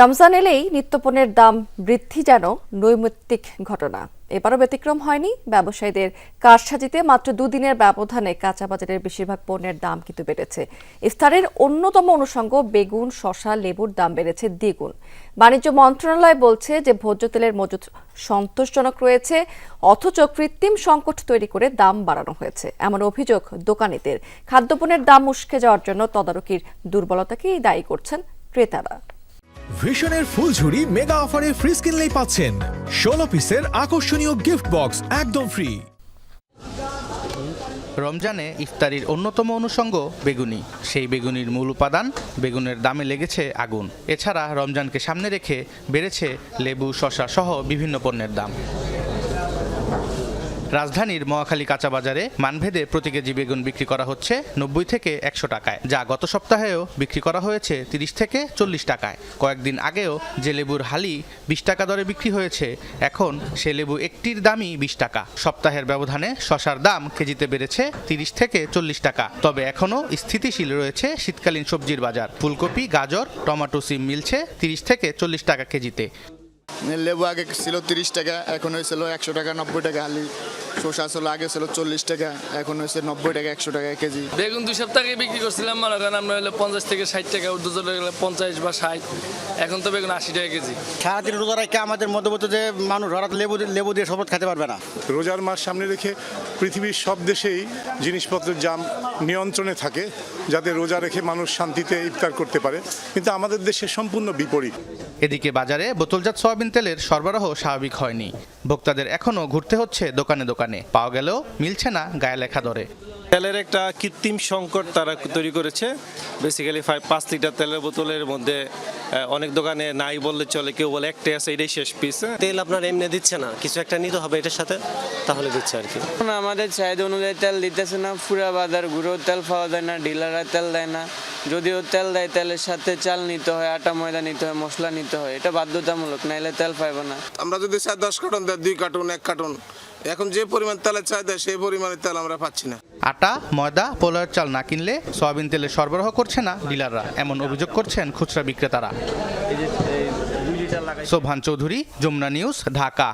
রমজান এলেই নিত্যপণ্যের দাম বৃদ্ধি যেন নৈমিত্তিক ঘটনা। এবারও ব্যতিক্রম হয়নি। ব্যবসায়ীদের কারসাজিতে মাত্র দুদিনের ব্যবধানে কাঁচা বাজারের বেশিরভাগ পণ্যের দাম কিন্তু বেড়েছে। ইফতারের অন্যতম অনুষঙ্গ বেগুন শশা লেবুর দাম বেড়েছে দ্বিগুণ। বাণিজ্য মন্ত্রণালয় বলছে যে ভোজ্য তেলের মজুত সন্তোষজনক রয়েছে, অথচ কৃত্রিম সংকট তৈরি করে দাম বাড়ানো হয়েছে। এমন অভিযোগ দোকানিদের। খাদ্যপণ্যের দাম উস্কে যাওয়ার জন্য তদারকির দুর্বলতাকেই দায়ী করছেন ক্রেতারা। ভিশনের ফুলঝুরি মেগা অফারে ফ্রিজ কিনলেই পাচ্ছেন। ষোলো পিসের আকর্ষণীয় গিফট বক্স একদম ফ্রি রমজানে ইফতারির অন্যতম অনুষঙ্গ বেগুনি। সেই বেগুনির মূল উপাদান বেগুনের দামে লেগেছে আগুন। এছাড়া রমজানকে সামনে রেখে বেড়েছে লেবু শশা সহ বিভিন্ন পণ্যের দাম। রাজধানীর মহাখালী কাঁচা বাজারে মানভেদে প্রতি কেজি বেগুন বিক্রি করা হচ্ছে নব্বই থেকে একশো টাকায়, যা গত সপ্তাহেও বিক্রি করা হয়েছে তিরিশ থেকে চল্লিশ টাকায়। কয়েকদিন আগেও যে লেবুর হালি বিশ টাকা দরে বিক্রি হয়েছে, এখন সে লেবু একটির দামই বিশ টাকা। সপ্তাহের ব্যবধানে শশার দাম কেজিতে বেড়েছে তিরিশ থেকে চল্লিশ টাকা। তবে এখনও স্থিতিশীল রয়েছে শীতকালীন সবজির বাজার। ফুলকপি, গাজর, টমেটো, সিম মিলছে তিরিশ থেকে চল্লিশ টাকা কেজিতে। লেবু আগে ছিল তিরিশ টাকা, এখন হয়েছিল একশো টাকা, নব্বই টাকা আলি শসা ছিল আগে ছিল চল্লিশ টাকা এখন হয়েছে নব্বই টাকা একশো টাকা কেজি। বেগুন দুই সপ্তাহ আগে বিক্রি করছিলাম মনে করেন আমরা হলে পঞ্চাশ থেকে ষাট টাকা উর্দু চলে গেলে পঞ্চাশ বা ষাট এখন তো বেগুন আশি টাকা কেজি। সারাদিন রোজা রাখে আমাদের মধ্যবর্ত যে মানুষ হঠাৎ লেবু লেবু দিয়ে শরবত খেতে পারবে না। রোজার মাস সামনে রেখে পৃথিবীর সব দেশেই জিনিসপত্রের দাম নিয়ন্ত্রণে থাকে যাতে রোজা রেখে মানুষ শান্তিতে ইফতার করতে পারে। কিন্তু আমাদের দেশে সম্পূর্ণ বিপরীত। এদিকে বাজারে বোতলজাত সয়াবিন তেলের সরবরাহ স্বাভাবিক হয়নি। ভোক্তাদের এখনও ঘুরতে হচ্ছে দোকানে দোকানে। পাওয়া গেলেও মিলছে না গায়ে লেখা দরে। তেলের একটা কৃত্রিম সংকট তারা তৈরি করেছে। বেসিক্যালি ফাইভ পাঁচ লিটার তেলের বোতলের মধ্যে অনেক দোকানে নাই বললে চলে কেউ বলে একটাই আছে এটাই শেষ পিস তেল আপনার এমনি দিচ্ছে না কিছু একটা নিতে হবে এটার সাথে তাহলে দিচ্ছে আর কি। আমাদের চাহিদা অনুযায়ী তেল দিতেছে না পুরা বাজার গুঁড়ো তেল পাওয়া যায় না ডিলাররা তেল দেয় না। যদিও তেল দেয় তেলের সাথে চাল নিতে হয় আটা ময়দা নিতে হয় মশলা নিতে হয় এটা বাধ্যতামূলক নাইলে তেল পাইব না। আমরা যদি চাই দশ কার্টন দেয় দুই কার্টন এক কার্টন এখন যে পরিমাণ তেলের চাহিদা সেই পরিমাণের তেল আমরা পাচ্ছি না। আটা ময়দা পোলার চাল না কিনলে সয়াবিন তেলের সরবরাহ করছে না ডিলাররা। এমন অভিযোগ করছেন খুচরা বিক্রেতারা। সোভান চৌধুরী যমুনা নিউজ ঢাকা।